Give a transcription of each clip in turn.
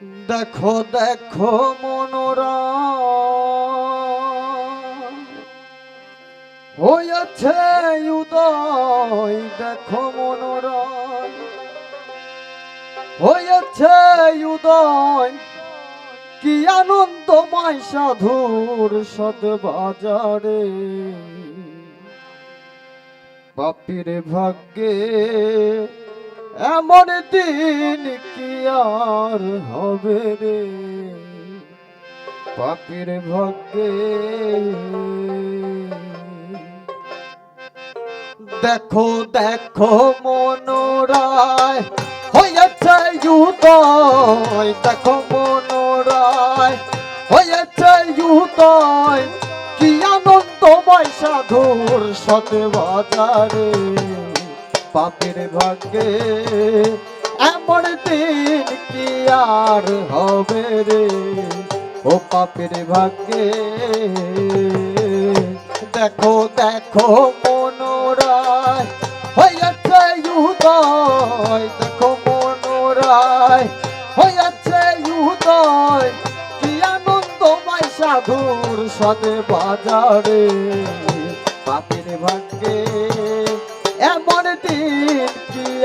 দেখো দেখো মনোরা হয়েছে উদয়, দেখো মনোরা হয়েছে উদয়, কি আনন্দময় সাধুর সদ বাজারে পাপির ভাগ্যে এমন দিন কি আর হবে রে? পাপির ভাগ্যে। দেখো দেখো, মনোরায়, হয়েছে উদয় দেখো, মনোরায়, হয়েছে উদয় কি আনন্দময় সাধুর সতে বাজারে পাপের ভাগ্যে, এমন দিন কি আর হবে রে? ও পাপের ভাগ্যে, দেখো দেখো মনোরায়, হয়েছে উদয় দেখো মনোরায়, হয়েছে উদয় কি আনন্দময় সাধুর সদে বাজারে। পাপের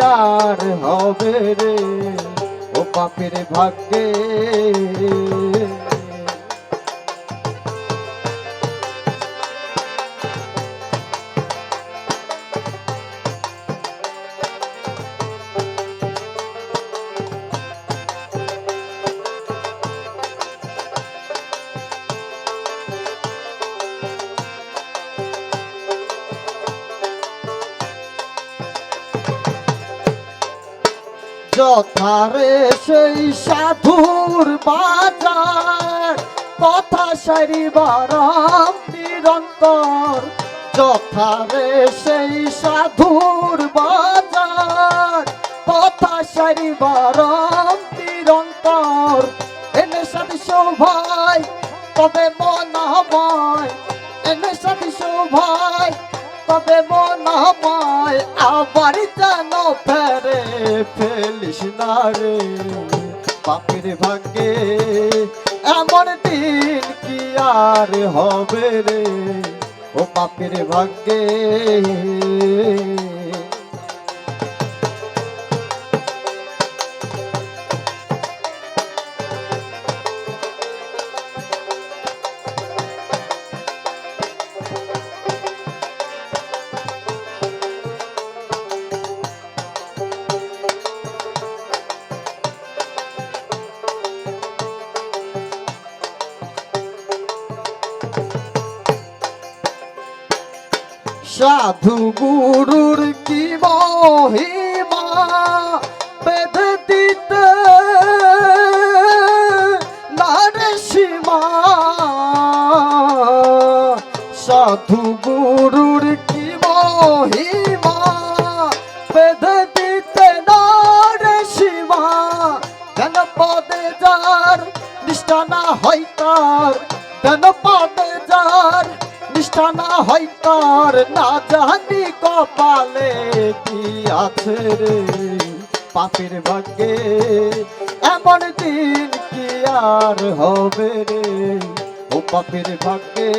আর হবে রে। ও পাপের ভাগ্যে যথারে সেই সাধুর বাজার, কথা সারিবার নিরন্তর। যথারে সেই সাধুর বাজার, কথা সারিবার নিরন্তর। এনে সাথে সভাই, তবে মনাময়। এনে সাথে সভাই, তবে মনাময়। আবার যেন ফেরে ফেলিস না রে। পাপের ভাগ্যে এমন দিন কি আর হবে রে? ও পাপের ভাগ্যে সাধু গুরুর কি মহিমা বেদ দিতে? নারে সাধু গুরুর কি মহিমা বেদ দিতে? নারে সীমা। কেন পদে যার নিষ্ঠা না কেন পদে নিষ্ঠা না হয় তার না জানি কপালে কি আছে রে। পাপের ভাগ্যে এমন দিন কি আর হবে রে। ও পাপের ভাগ্যে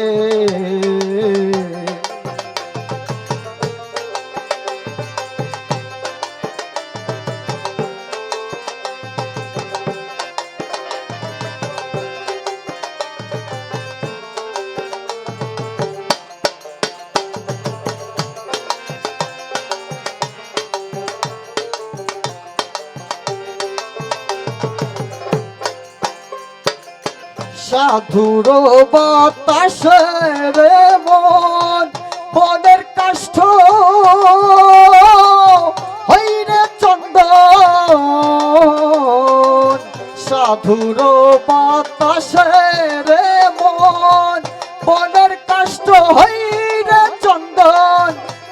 সাধুর বাতাসে রে মন, বনের কাষ্ঠ। হইরে চন্দন, সাধুর বাতাসে রে মন, বনের কাষ্ঠ। হইরে চন্দন,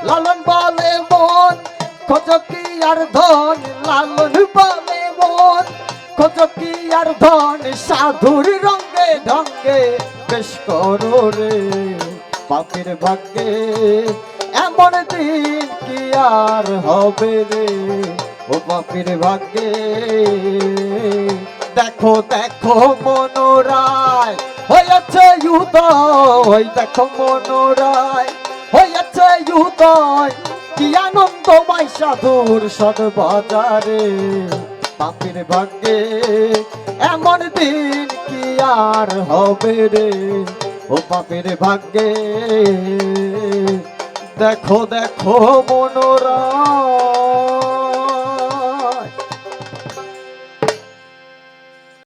লালন বলে মন খোঁজকি আর ধন, লালন বলে আর ধন সাধুর রঙ্গে ঢঙ্গে বেশ করো রে পাপের ভাগ্যে। এমন দিন কি আর হবে রে? ও পাপের ভাগ্যে। দেখো দেখো মনোরায়, হয়েছে উদয়। দেখো মনোরায়, হয়েছে উদয়। কি আনন্দময় সাধুর সদ বাজারে পাপের ভাগ্যে এমন দিন কি আর হবে রে? ও পাপের ভাগ্যে দেখো দেখো মনোরা